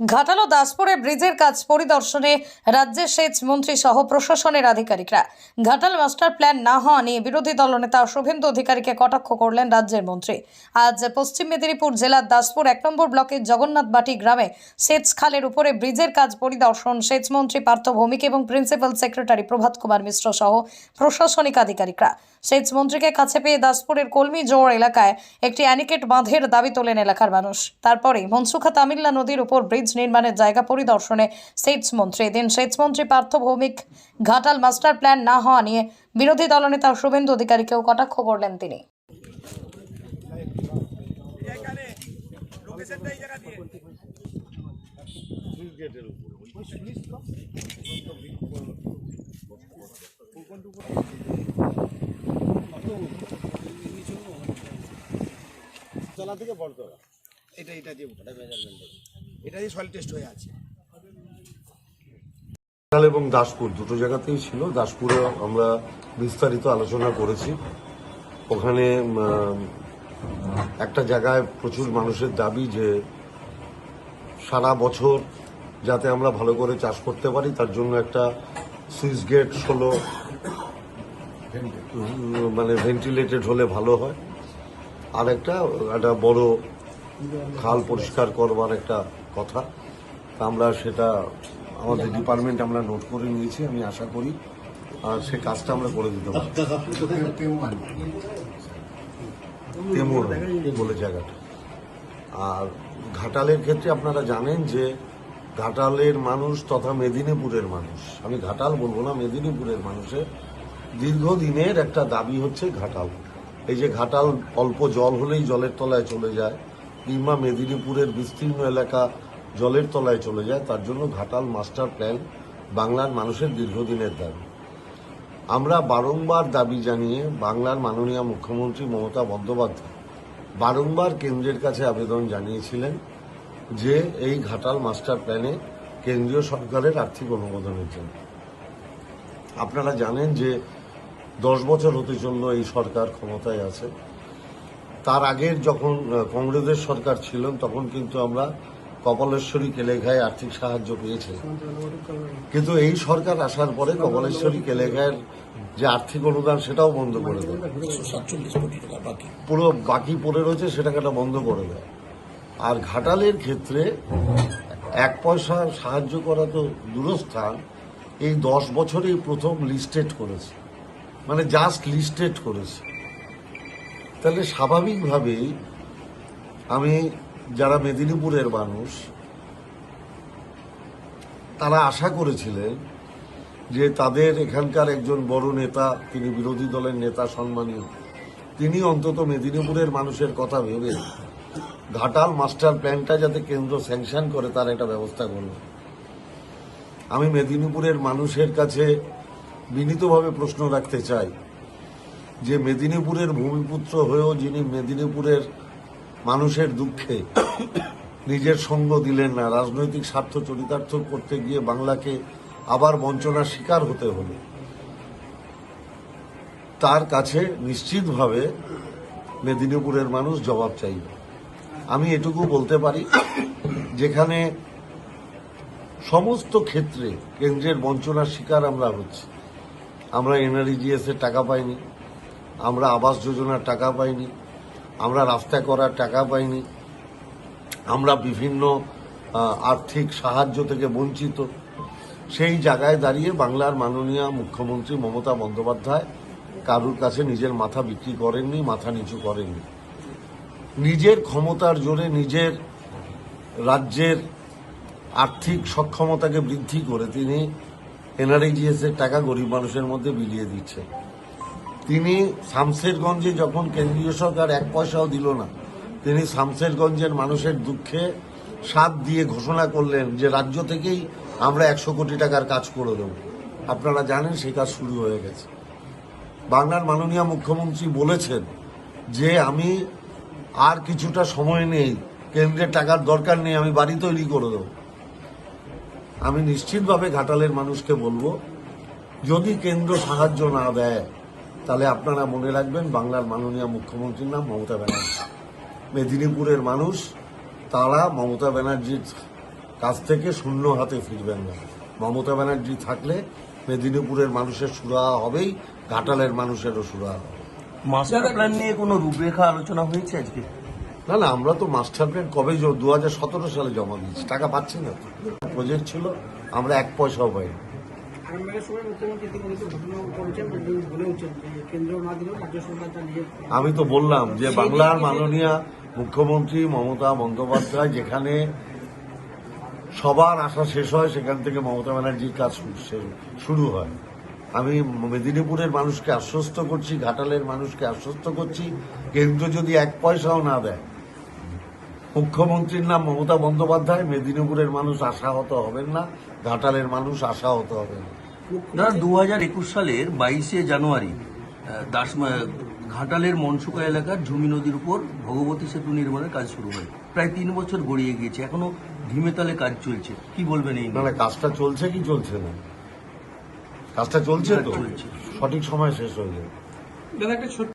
ঘাটাল দাসপুরে ব্রিজের কাজ পরিদর্শনে রাজ্যের সেচ মন্ত্রী সহ প্রশাসনের আধিকারিকরা। ঘাটাল মাস্টার প্ল্যান না হওয়া নিয়ে বিরোধী দলনেতা শুভেন্দু অধিকারীকে কটাক্ষ করলেন রাজ্যের মন্ত্রী। আজ পশ্চিম মেদিনীপুর জেলার দাসপুর এক নম্বর ব্লকের জগন্নাথবাটি গ্রামে সেচ খালের উপরে ব্রিজের কাজ পরিদর্শন সেচ মন্ত্রী পার্থ ভৌমিক এবং প্রিন্সিপাল সেক্রেটারি প্রভাত কুমার মিশ্র সহ প্রশাসনিক আধিকারিকরা। সেচ মন্ত্রীকে কাছে পেয়ে দাসপুরের কলমি জোড় এলাকায় একটি অ্যানিকেট বাঁধের দাবি তোলেন এলাকার মানুষ। তারপরে মনসুখা তামিল্লা নদীর উপর ব্রিজ নির্মাণের জায়গা পরিদর্শনে সেচ মন্ত্রী। এদিন সেচ মন্ত্রী পার্থ ভৌমিক ঘাটাল মাস্টার প্ল্যান না হওয়া নিয়ে বিরোধী দলনেতা শুভেন্দু অধিকারীকেও কটাক্ষ করলেন তিনি। তলা থেকে বড়তলা এটা এটা দিয়ে মেজারমেন্ট এটা দিয়ে সয়েল টেস্ট হয়ে আছে। এবং দাসপুর দুটো জায়গাতেই ছিল। দাসপুরে আমরা বিস্তারিত আলোচনা করেছি। ওখানে একটা জায়গায় প্রচুর মানুষের দাবি যে সারা বছর যাতে আমরা ভালো করে চাষ করতে পারি তার জন্য একটা সুইচ গেট উম, মানে ভেন্টিলেটেড হলে ভালো হয়। আর একটা একটা বড় খাল পরিষ্কার করবার একটা কথা। আমরা সেটা আমাদের ডিপার্টমেন্ট আমরা নোট করে নিয়েছি, আমি আশা করি, আর সে কাজটা আমরা করে দিতে পারি। বলে জায়গাটা। আর ঘাটালের ক্ষেত্রে আপনারা জানেন যে ঘাটালের মানুষ তথা মেদিনীপুরের মানুষ। আমি ঘাটাল বলব না, মেদিনীপুরের মানুষের দীর্ঘদিনের একটা দাবি হচ্ছে ঘাটাল। এই যে ঘাটাল অল্প জল হলেই জলের তলায় চলে যায় কিংবা মেদিনীপুরের বিস্তীর্ণ এলাকা জলের তলায় চলে যায়, তার জন্য ঘাটাল মাস্টার প্ল্যান বাংলার মানুষের দীর্ঘদিনের দাবি। আমরা বারংবার দাবি জানিয়ে বাংলার মাননীয় মুখ্যমন্ত্রী মমতা বন্দ্যোপাধ্যায় বারংবার কেন্দ্রের কাছে আবেদন জানিয়েছিলেন যে এই ঘাটাল মাস্টার প্ল্যানে কেন্দ্রীয় সরকারের আর্থিক অনুমোদনের জন্য। আপনারা জানেন যে দশ বছর হতে চলল এই সরকার ক্ষমতায় আছে। তার আগের যখন কংগ্রেসের সরকার ছিলেন তখন কিন্তু আমরা কপালেশ্বরী কেলেঘায় আর্থিক সাহায্য পেয়েছি কিন্তু এই সরকার আসার পরে কপালেশ্বরী কেলেঘায়ের যে আর্থিক অনুদান, সেটাও বন্ধ করে দেয়। পুরো বাকি পড়ে রয়েছে, সেটাকে বন্ধ করে দেয়। আর ঘাটালের ক্ষেত্রে এক পয়সা সাহায্য করা তো দূরস্থান। এই দশ বছরেই প্রথম লিস্টেড করেছে। মানে জাস্ট লিস্টেড করেছে। তাহলে স্বাভাবিকভাবেই আমি যারা মেদিনীপুরের মানুষ, তারা আশা করেছিলেন যে তাদের এখানকার একজন বড় নেতা, তিনি বিরোধী দলের নেতা সম্মানীয়, তিনি অন্তত মেদিনীপুরের মানুষের কথা ভেবে ঘাটাল মাস্টার প্ল্যানটা যাতে কেন্দ্র স্যাংশন করে, তার একটা ব্যবস্থা করল আমি মেদিনীপুরের মানুষের কাছে বিনীতভাবে প্রশ্ন রাখতে চাই। যে মেদিনীপুরের ভূমিপুত্র হয়েও যিনি মেদিনীপুরের মানুষের দুঃখে নিজের সঙ্গ দিলেন না, রাজনৈতিক স্বার্থ চরিতার্থ করতে গিয়ে বাংলাকে আবার বঞ্চনার শিকার হতে হলো। তার কাছে নিশ্চিতভাবে মেদিনীপুরের মানুষ জবাব চাইবে। আমি এটুকু বলতে পারি, যেখানে সমস্ত ক্ষেত্রে কেন্দ্রের বঞ্চনার শিকার আমরা হচ্ছি। আমরা এনআরইজিএস এর টাকা পাইনি। আমরা আবাস যোজনার টাকা পাইনি, আমরা রাস্তা করার টাকা পাইনি, আমরা বিভিন্ন আর্থিক সাহায্য থেকে বঞ্চিত। সেই জায়গায় দাঁড়িয়ে বাংলার মাননীয় মুখ্যমন্ত্রী মমতা বন্দ্যোপাধ্যায় কারুর কাছে নিজের মাথা বিক্রি করেননি, মাথা নিচু করেননি। নিজের ক্ষমতার জোরে নিজের রাজ্যের আর্থিক সক্ষমতাকে বৃদ্ধি করে তিনি এনআরইজিএস এর টাকা গরিব মানুষের মধ্যে বিলিয়ে দিচ্ছেন। তিনি শামশেরগঞ্জে যখন কেন্দ্রীয় সরকার এক পয়সাও দিল না, তিনি শামশেরগঞ্জের মানুষের দুঃখে সাথ দিয়ে ঘোষণা করলেন যে রাজ্য থেকেই আমরা একশো কোটি টাকার কাজ করে দেব। আপনারা জানেন সেই কাজ শুরু হয়ে গেছে। বাংলার মাননীয় মুখ্যমন্ত্রী বলেছেন যে আমি আর কিছুটা সময় নেই, কেন্দ্রের টাকার দরকার নেই, আমি বাড়ি তৈরি করে দেবো। আমি নিশ্চিতভাবে ঘাটালের মানুষকে বলব, যদি কেন্দ্র সাহায্য না দেয় তাহলে আপনারা মনে রাখবেন বাংলার মাননীয় মুখ্যমন্ত্রীর নাম মমতা ব্যানার্জি। মেদিনীপুরের মানুষ তারা মমতা ব্যানার্জির কাছ থেকে শূন্য হাতে ফিরবেন না। মমতা ব্যানার্জি থাকলে মেদিনীপুরের মানুষের সুরাহা হবেই ঘাটালের মানুষেরও সুরাহা হবে। মাস্টার প্ল্যান নিয়ে কোনো রূপরেখা আলোচনা হয়েছে আজকে? না না আমরা তো মাস্টার প্ল্যান কবে দু হাজার সতেরো সালে জমা দিয়েছি টাকা পাচ্ছি না। প্রজেক্ট ছিল আমরা এক পয়সাও পাইনি। আমি তো বললাম যে বাংলার মাননীয় মুখ্যমন্ত্রী মমতা বন্দ্যোপাধ্যায় যেখানে সবার আশা শেষ হয় সেখান থেকে মমতা ব্যানার্জির কাজ শুরু হয়। আমি মেদিনীপুরের মানুষকে আশ্বস্ত করছি ঘাটালের মানুষকে আশ্বস্ত করছি কেন্দ্র যদি এক পয়সাও না দেয় মুখ্যমন্ত্রীর নাম মমতা বন্দ্যোপাধ্যায় মেদিনীপুরের মানুষ আশাহত হবেন না ঘাটালের মানুষ আশাহত হবেন না। দু হাজার একুশ সালের বাইশে জানুয়ারি দাস ঘাটালের মনসুকা এলাকার ঝুমি নদীর উপর ভগবতী সেতু নির্মাণের কাজ শুরু হয়। প্রায় তিন বছর গড়িয়ে গিয়েছে এখনও ধিমে তালে কাজ চলছে। কি বলবেন এই না নিয়ে? না কাজটা চলছে কি চলছে না? কাজটা চলছে তো। সঠিক সময় শেষ হয়ে যাবে।